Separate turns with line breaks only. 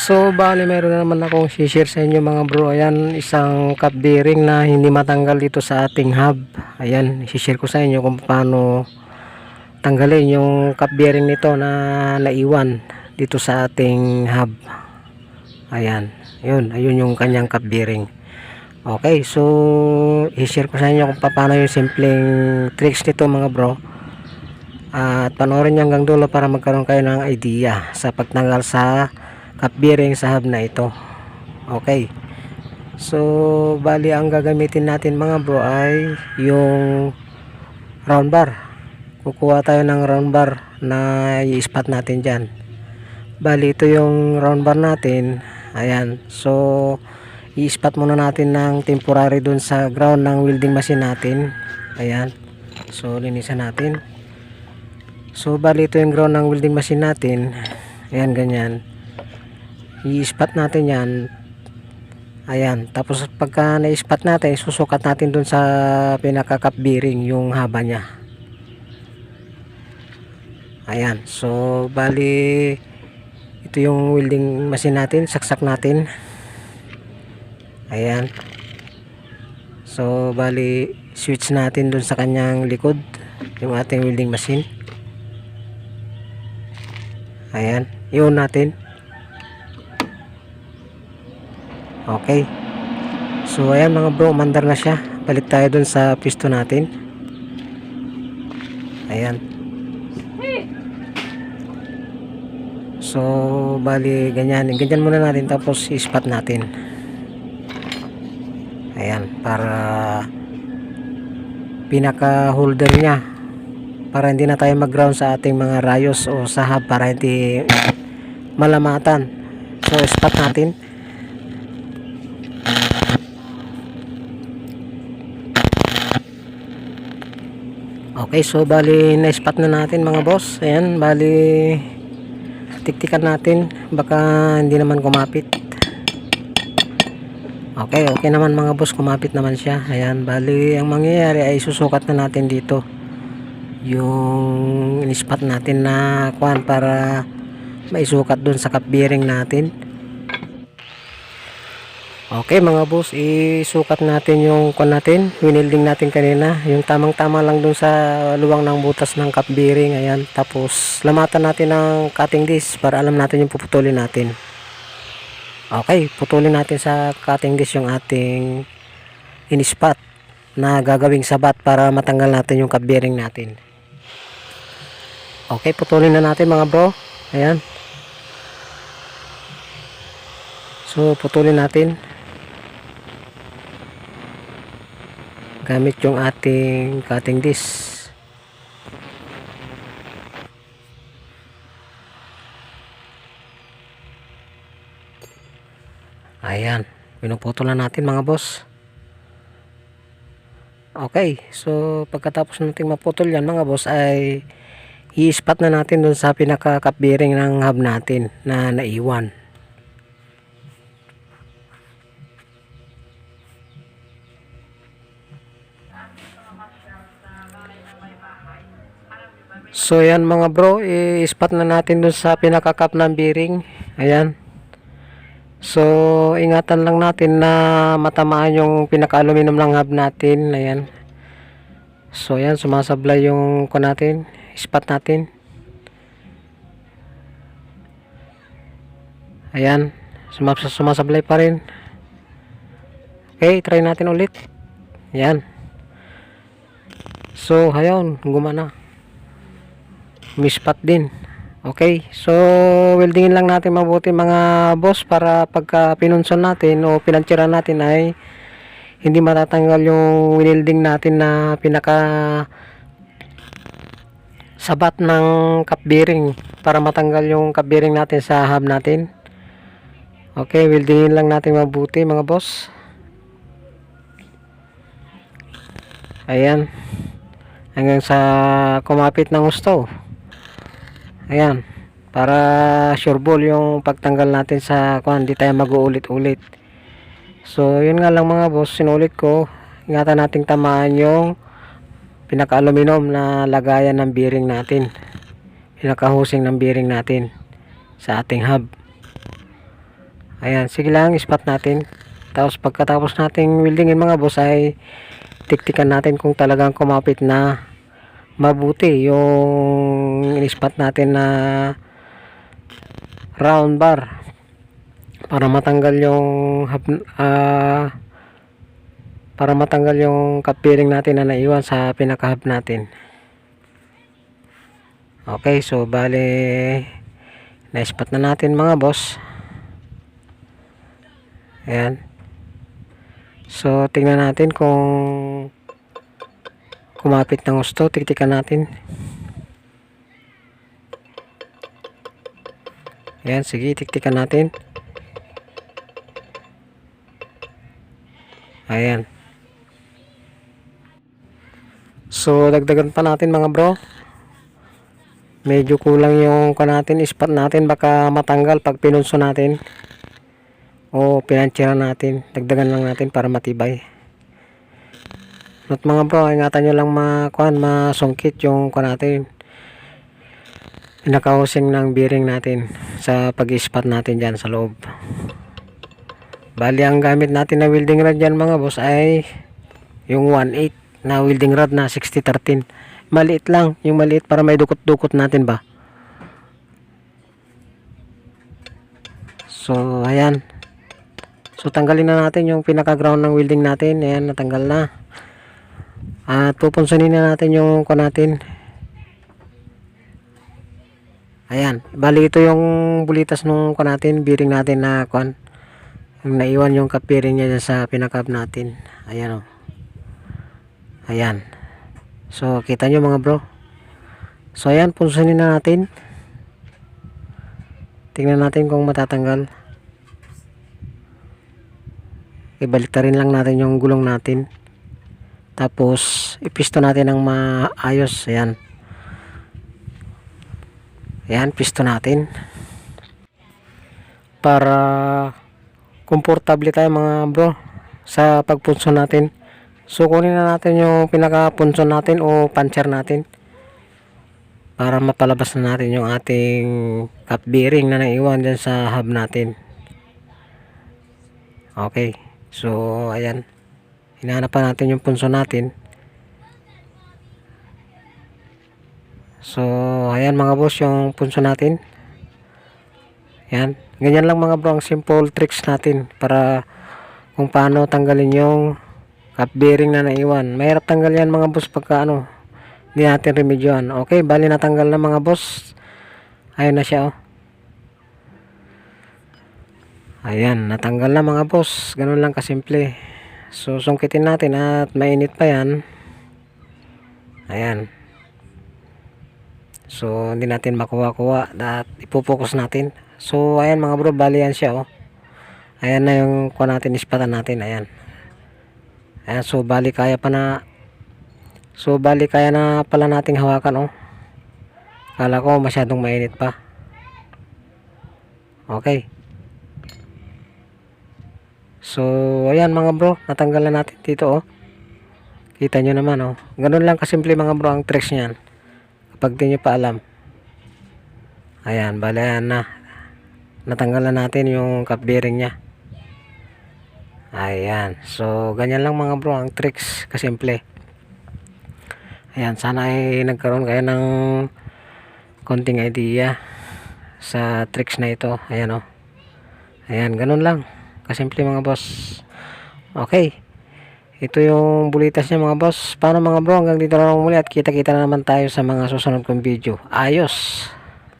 So, bali meron na naman akong share sa inyo mga bro. Ayan, isang cup bearing na hindi matanggal dito sa ating hub. Ayan, share ko sa inyo kung paano tanggalin yung cup bearing nito na naiwan dito sa ating hub. Ayan, yun, ayun yung kanyang cup bearing. Okay, so i-share ko sa inyo kung paano yung simpleng tricks nito mga bro. At panoorin nyo hanggang dulo para magkaroon kayo ng idea sa pagtanggal sa cup bearing sa hub na ito. Okay. So, bali ang gagamitin natin mga bro ay yung round bar. Kukuha tayo ng round bar na i-spot natin dyan. Bali ito yung round bar natin. Ayan. So, i-spot muna natin ng temporary dun sa ground ng welding machine natin. Ayan. So, linisan natin. So, bali ito yung ground ng welding machine natin. Ayan, ganyan. I-spot natin yan. Ayan. Tapos, pagka na-spot natin, susukat natin dun sa pinaka-cup bearing yung haba niya. Ayan. So, bali ito yung welding machine natin. Saksak natin. Ayan. So, bali switch natin dun sa kanyang likod yung ating welding machine. Ayan. Iyon natin. Okay. So, ayan mga bro, mandar na siya. Balik tayo dun sa pisto natin. Ayan. So, bali, ganyan. Ganyan muna natin tapos i-spot natin. Ayan, para pinaka holder niya para hindi na tayo mag-ground sa ating mga rayos o sahab para hindi malamatan. So, spot natin. Okay, so bali na-spot na natin mga boss. Ayan, bali tiktikan natin baka hindi naman kumapit. Okay, okay naman mga boss, kumapit naman siya. Ayan, bali ang mangyayari ay susukat na natin dito yung in-spot natin na kuan para maisukat dun sa cup bearing natin. Okay mga boss, isukat natin yung kuan natin, winilding natin kanina, yung tamang-tama lang dun sa luwang ng butas ng cup bearing, ayan. Tapos lamatan natin ng cutting disc para alam natin yung puputulin natin. Okay, putulin natin sa cutting disc yung ating in-spot na gagawing sabat para matanggal natin yung cup bearing natin. Okay, putulin na natin mga bro. Ayan. So, putulin natin. Gamit yung ating cutting disc. Ayan. Pinuputulan natin mga boss. Okay. So, pagkatapos natin maputol yan mga boss ay i-spot na natin dun sa pinaka-cup bearing ng hub natin na naiwan. So yan mga bro, i-spot na natin dun sa pinaka-cup ng bearing. Ayan. So ingatan lang natin na matamaan yung pinaka-aluminum ng hub natin. Ayan. So yan, sumasablay yung ko natin, spot natin. Ayan, sumas sumasablay pa rin. Okay, try natin ulit. Ayan. So, ayun, gumana. Mispat din. Okay, so weldingin lang natin mabuti mga boss para pagka pinunson natin o pinantsira natin ay hindi matatanggal yung welding natin na pinaka sabat ng cup bearing para matanggal yung cup bearing natin sa hub natin. Okay, weldingin lang natin mabuti mga boss. Ayan. Hanggang sa kumapit ng gusto. Ayan. Para sure ball yung pagtanggal natin sa kung hindi tayo mag-uulit-ulit. So, yun nga lang mga boss, sinulit ko. Ingatan nating tamaan yung pinaka-aluminum na lagayan ng bearing natin. Pinaka-hosing ng bearing natin sa ating hub. Ayan, sige lang, ispat natin. Tapos pagkatapos nating weldingin mga boss ay tiktikan natin kung talagang kumapit na mabuti yung inispat natin na round bar para matanggal yung ah, para matanggal yung cap bearing natin na naiwan sa pinaka-hub natin. Okay, so bale na-spot na natin mga boss. Ayan. So, tingnan natin kung kumapit ng gusto. Tiktikan natin. Ayan, sige, tiktikan natin. Ayan. So, dagdagan pa natin mga bro. Medyo kulang yung ka natin, ispat natin. Baka matanggal pag pinunso natin. O pinantsira natin. Dagdagan lang natin para matibay. At mga bro, ingatan nyo lang makuhan, masungkit yung ka natin. Pinakausing ng bearing natin sa pag-ispat natin dyan sa loob. Bali, ang gamit natin na welding rod dyan mga boss ay yung 1.8 na welding rod na 6013. Maliit lang, yung maliit para may dukot-dukot natin ba. So, ayan. So, tanggalin na natin yung pinaka-ground ng welding natin. Ayan, natanggal na. At pupunsunin na natin yung ko natin. Ayan. Bali, ito yung bulitas nung ko natin, bearing natin na kon. Yung naiwan yung kapiring niya sa pinakab natin. Ayan o. Ayan. So, kita nyo mga bro. So, ayan, punsunin na natin. Tingnan natin kung matatanggal. Ibalik rin lang natin yung gulong natin. Tapos, ipisto natin ng maayos. Ayan. Ayan, pisto natin. Para komportable tayo mga bro sa pagpunso natin. So, kunin na natin yung pinaka-punso natin o puncher natin. Para mapalabas na natin yung ating cap bearing na naiwan dyan sa hub natin. Okay. So, ayan. Hinahanap pa natin yung punso natin. So, ayan mga boss, yung punso natin. Ayan. Ganyan lang mga bro, ang simple tricks natin para kung paano tanggalin yung cap bearing na naiwan. Mahirap tanggal yan mga boss pagka ano, hindi natin remedyoan. Okay, bali natanggal na mga boss. Ayun na siya oh. Ayan, natanggal na mga boss. Ganun lang kasimple. So, sungkitin natin at mainit pa yan. Ayan. So, hindi natin makuha-kuha at ipopokus natin. So, ayan mga bro, bali yan siya, oh. Ayan na yung kuha natin, ispatan natin, ayan. Ayan, so, bali kaya pa na, so, bali kaya na pala nating hawakan, oh. Kala ko masyadong mainit pa. Okay. So, ayan mga bro, natanggal na natin dito, oh. Kita nyo naman, oh. Ganun lang kasimple mga bro ang tricks niyan. Kapag di nyo pa alam. Ayan, bali ayan na. Natanggal na natin yung cap bearing niya. Ayan. So, ganyan lang mga bro ang tricks kasimple. Ayan, sana ay nagkaroon kayo ng konting idea sa tricks na ito. Ayan, oh. Ayan, ganun lang. Kasimple mga boss. Okay. Ito yung bulitas niya mga boss. Paano mga bro? Hanggang dito lang muli at kita-kita na naman tayo sa mga susunod kong video. Ayos!